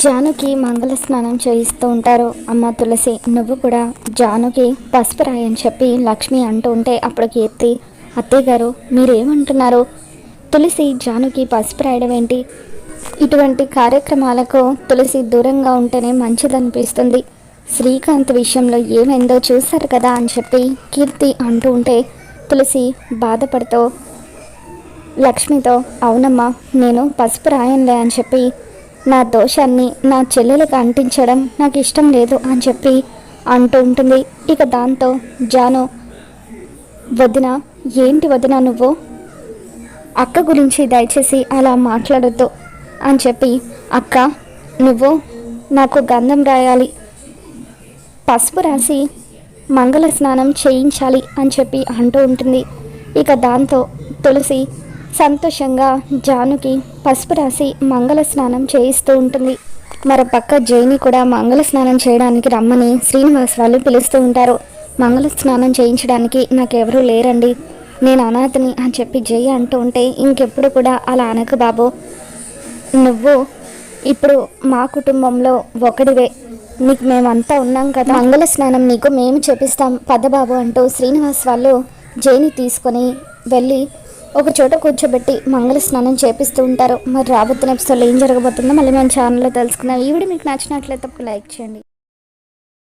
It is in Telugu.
జానుకి మంగళ స్నానం చేయిస్తూ ఉంటారు. అమ్మ తులసి నువ్వు కూడా జానుకి పసుపు రాయని చెప్పి లక్ష్మి అంటూ ఉంటే అప్పుడు కీర్తి అత్తయ్య గారు మీరేమంటున్నారు? తులసి జానుకి పసుపు రాయడం ఏంటి? ఇటువంటి కార్యక్రమాలకు తులసి దూరంగా ఉంటేనే మంచిదనిపిస్తుంది. శ్రీకాంత్ విషయంలో ఏమైందో చూశారు కదా అని చెప్పి కీర్తి అంటూ ఉంటే తులసి బాధపడుతూ లక్ష్మితో అవునమ్మా నేను పసుపు రాయనులే అని చెప్పి నా దోషాన్ని నా చెల్లెలకు అంటించడం నాకు ఇష్టం లేదు అని చెప్పి అంటూ ఉంటుంది. ఇక దాంతో జాను వదిన ఏంటి వదిన నువ్వు? అక్క గురించి దయచేసి అలా మాట్లాడొద్దు అని చెప్పి అక్క నువ్వు నాకు గంధం రాయాలి పసుపు రాసి మంగళ స్నానం చేయించాలి అని చెప్పి అంటూ ఉంటుంది. ఇక దాంతో తులసి సంతోషంగా జానుకి పసుపు రాసి మంగళ స్నానం చేయిస్తూ ఉంటుంది. మరోపక్క జైని కూడా మంగళ స్నానం చేయడానికి రమ్మని శ్రీనివాస్ వాళ్ళు పిలుస్తూ ఉంటారు. మంగళ స్నానం చేయించడానికి నాకెవరూ లేరండి. నేను అనాథని అని చెప్పి జై అంటూ ఉంటే ఇంకెప్పుడు కూడా అలా అనకు బాబు. నువ్వు ఇప్పుడు మా కుటుంబంలో ఒకడివే. నీకు మేమంతా ఉన్నాం కదా. మంగళ స్నానం నీకు మేము చేపిస్తాం. పదబాబు అంటూ శ్రీనివాస్ వాళ్ళు జైని తీసుకొని వెళ్ళి ఒక చోట కూర్చోబెట్టి మంగళ స్నానం చేపిస్తూ ఉంటారు. మరి రాబోతున్న ఎపిసోడ్లో ఏం జరగబోతుందో మళ్ళీ మేము ఛానల్లో తెలుసుకుందాం. ఈ వీడియో మీకు నచ్చినట్లయితే ఒక లైక్ చేయండి.